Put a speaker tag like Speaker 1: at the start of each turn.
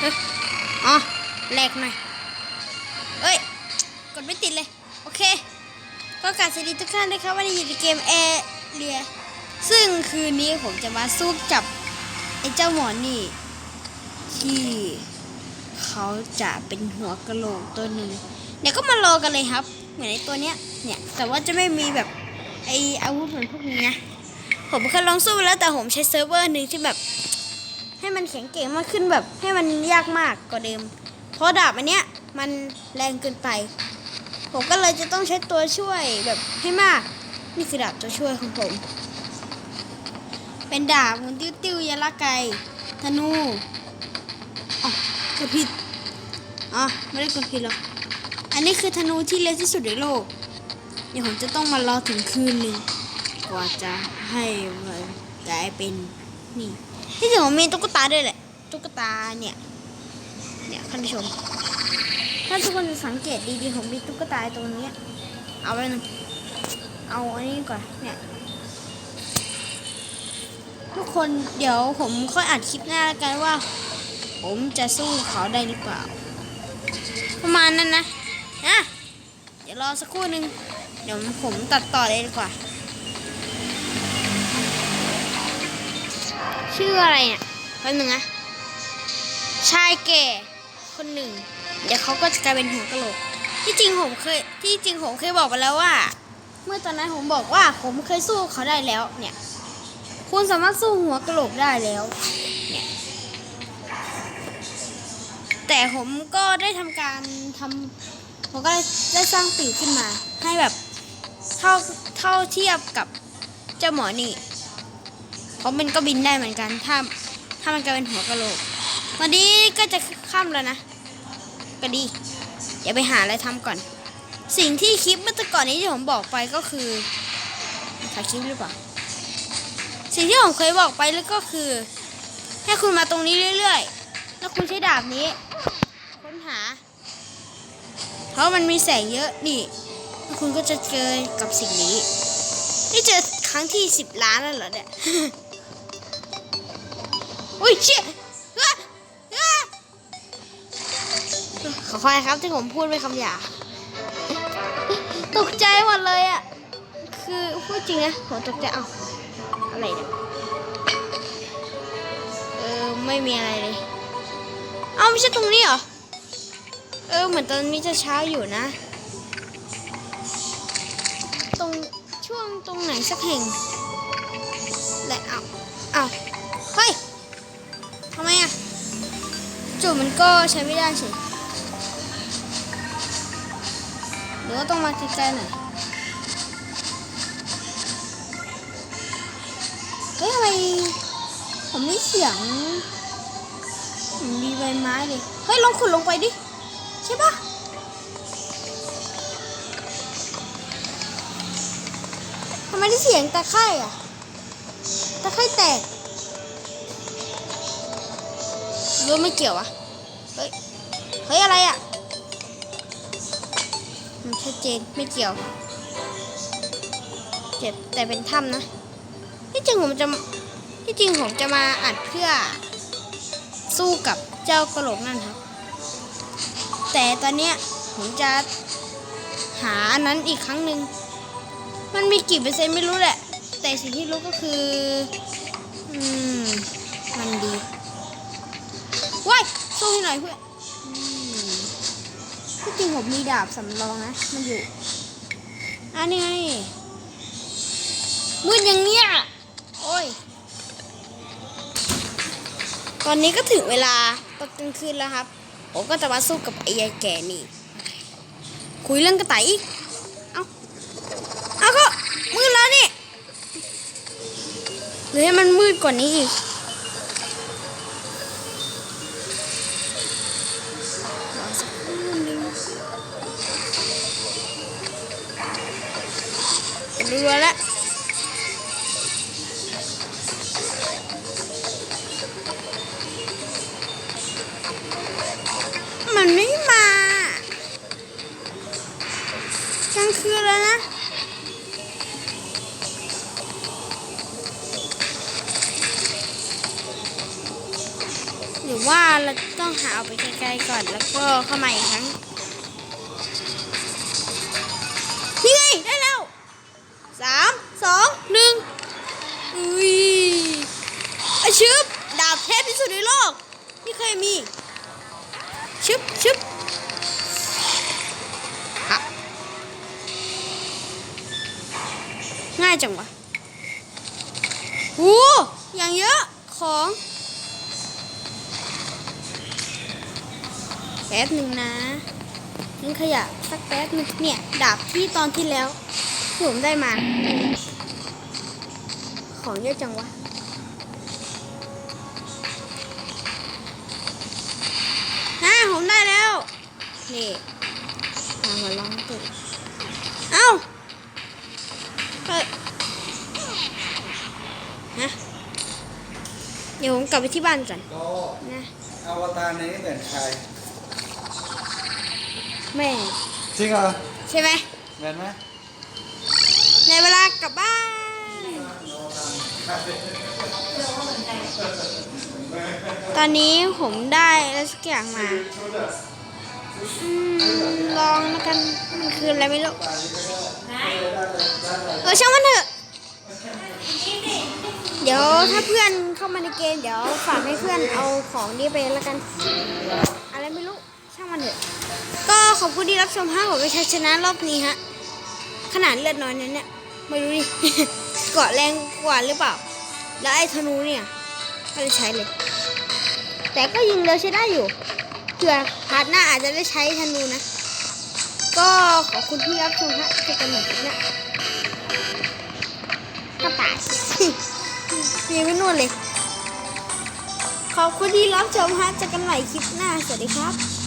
Speaker 1: เฮ้ยอ๋อแหลกหน่อยเอ้ย กดไม่ติดเลย โอเค ก็กราบสวัสดีทุกท่านด้วยครับวันนี้อยู่ในเกมแอเรียซึ่งคืนนี้ผมจะมาสู้กับไอ้เจ้าหมอนี่ที่เขาจะเป็นหัวกะโหลกตัวหนึ่งเดี๋ยวก็มารอกันเลยครับ เหมือนไอ้ตัวเนี้ยเนี่ยแต่ว่าจะไม่มีแบบไออาวุธเหมือนพวกนี้นะผมเคยลองสู้แล้วแต่ผมใช้เซิร์ฟเวอร์หนึ่งที่แบบ ให้มันแข็งเก่งมากขึ้นแบบ ให้มันยากมากกว่าเดิม เพราะดาบอันเนี้ยมันแรงเกินไป ผมก็เลยจะต้องใช้ตัวช่วยแบบให้มาก นี่คือดาบตัวช่วยของผม เป็นดาบหมุนติ้วติ้วยาละไกธนูอ๋อกดผิดอ๋อไม่ได้กดผิดหรอกอันนี้คือธนูที่เร็วที่สุดในโลกเดี๋ยวผมจะต้องมารอถึงคืนหนึ่งกว่าจะให้มันกลายเป็นนี่ ที่จริงผมมีตุ๊กตาด้วยแหละ ตุ๊กตาเนี่ย เนี่ยท่านผู้ชม ถ้าทุกคนสังเกตดีๆผมมีตุ๊กตาตรงนี้ เอาไว้หนึ่งเอาอันนี้ก่อน เนี่ย ทุกคนเดี๋ยวผมค่อยอัดคลิปหน้าแล้วกันว่า ผมจะสู้เขาได้หรือเปล่า ประมาณนั้นนะนะเดี๋ยวรอสักครู่หนึ่งเดี๋ยวผมตัดต่อเลยดีกว่า ชื่ออะไรเนี่ยแป๊บนึงนะชายแก่คนหนึ่ง เดี๋ยวเขาก็จะกลายเป็นหัวกะโหลก ที่จริงผมเคยที่จริงผมเคยบอกไปแล้วว่า เมื่อตอนนั้นผมบอกว่าผมเคยสู้เขาได้แล้ว เนี่ย คุณสามารถสู้หัวกะโหลกได้แล้ว เนี่ย แต่ผมก็ได้ทำการทำผมก็ได้สร้างปีกขึ้นมา ให้แบบเท่าเท่าเทียบกับเจ้าหมอนี่ เพราะมันก็บินได้เหมือนกัน ถ้าถ้ามันกลายเป็นหัวกะโหลก วันนี้ก็จะค่ำแล้วนะ ก็ดี เดี๋ยวไปหาอะไรทำก่อน สิ่งที่คลิปเมื่อก่อนนี้ที่ผมบอกไปก็คือถ่ายคลิปหรือเปล่า สิ่งที่ผมเคยบอกไปแล้วก็คือ ให้คุณมาตรงนี้เรื่อยๆ แล้วคุณใช้ดาบนี้ ค้นหา เพราะมันมีแสงเยอะนี่แล้วคุณก็จะเจอกับสิ่งนี้ นี่เจอครั้งที่สิบล้านแล้วเหรอเนี่ย ยเชี่ยอะอะขออภัยครับที่ผมพูดไม่คำหยาบตกใจหมดเลยอะ คือพูดจริงนะผมตกใจเอาอะไรเนี่ยเออไม่มีอะไรเลย เอาไม่ใช่ตรงนี้เหรอ เออเหมือนตอนนี้จะเช้าอยู่นะ ตรงช่วงตรงไหนสักแห่งและเอาเอา จู่มันก็ใช้ไม่ได้สิหรือว่าต้องมาใกล้ๆหน่อยเฮ้ยทำไมผมได้เสียงมีใบไม้เลยเฮ้ยลองขุดลงไปดิ ใช่ปะทำไมได้เสียงตะไคร่อะตะไคร่แตก รู้ไม่เกี่ยวอะเฮ้ย เฮ้ย อะไรอะมันชัดเจนไม่เกี่ยว เจ็บแต่เป็นถ้ำนะ ที่จริงผมจะ ที่จริงผมจะมาอัดเพื่อสู้กับเจ้ากระโหลกนั่นครับ แต่ตอนเนี้ยผมจะหาอันนั้นอีกครั้งหนึ่ง มันมีกี่เปอร์เซ็นต์ไม่รู้แหละ แต่สิ่งที่รู้ก็คือ อืม มันดี ว้ายสู้ให้หน่อยเพื่อนอืมที่จริงผมมีดาบสำรองนะมันอยู่อันนี้ไงมืดอย่างเนี้ยโอ้ย ตอนนี้ก็ถึงเวลาตอนกลางคืนแล้วครับ ผมก็จะมาสู้กับไอ้ยายแก่นี่ คุยเรื่องกระต่ายอีก เอาเอาก็มืดแล้วนี่หรือให้มันมืดกว่านี้อีก เรือล้วมันไม่มากลางคืนแล้วนะเรือว่าเราต้องหาเอาไปไกลๆก่อนแล้วก็เข้ามาอีกครั้ง ม่เคยมีชึบชึบฮะง่ายจังวะโอ้อย่างเยอะของแป๊บหนึ่งนะทิ้งขยะสักแป๊บหนึ่งเนี่ย ดาบที่ตอนที่แล้วผมได้มา ของเยอะจังวะ ผมได้แล้ว นี่มาหัวลองตุยเอ้าเฮ้ยฮะเดี๋ยวผมกลับไปที่บ้านก่อน
Speaker 2: ก็
Speaker 1: นะ
Speaker 2: อวตารนี้เหมือนใคร
Speaker 1: แม่
Speaker 2: จริงเหรอ
Speaker 1: ใช่ไหม
Speaker 2: เหมือนไหม
Speaker 1: ในเวลากลับบ้านต ตอนนี้ผมได้แล้วสักอย่างมาอืมลองแล้วกันมันคืออะไรไม่รู้เออช่างมันเถอะ เดี๋ยวถ้าเพื่อนเข้ามาในเกมเดี๋ยวฝากให้เพื่อนเอาของนี้ไปแล้วกัน อะไรไม่รู้ช่างมันเถอะ ก็ขอบคุณที่รับชมห้าผมไปชัยชนะรอบนี้ฮะ ขนาดเลือดน้อยนั้นเนี่ยไม่รู้ดิเกาะแรงกว่าหรือเปล่า แล้วไอ้ธนูเนี่ย ไม่ได้ใช้เลย แต่ก็ยิงเร็วใช้ได้อยู่เผื่อพาร์ทหน้าอาจจะได้ใช้ธนูนะ ก็ขอบคุณที่รับชมฮะเจอกันใหม่คลิปหน้าก็ตายยังไม่นวดเลย ขอบคุณที่รับชมฮะเจอกันใหม่คลิปหน้า สวัสดีครับ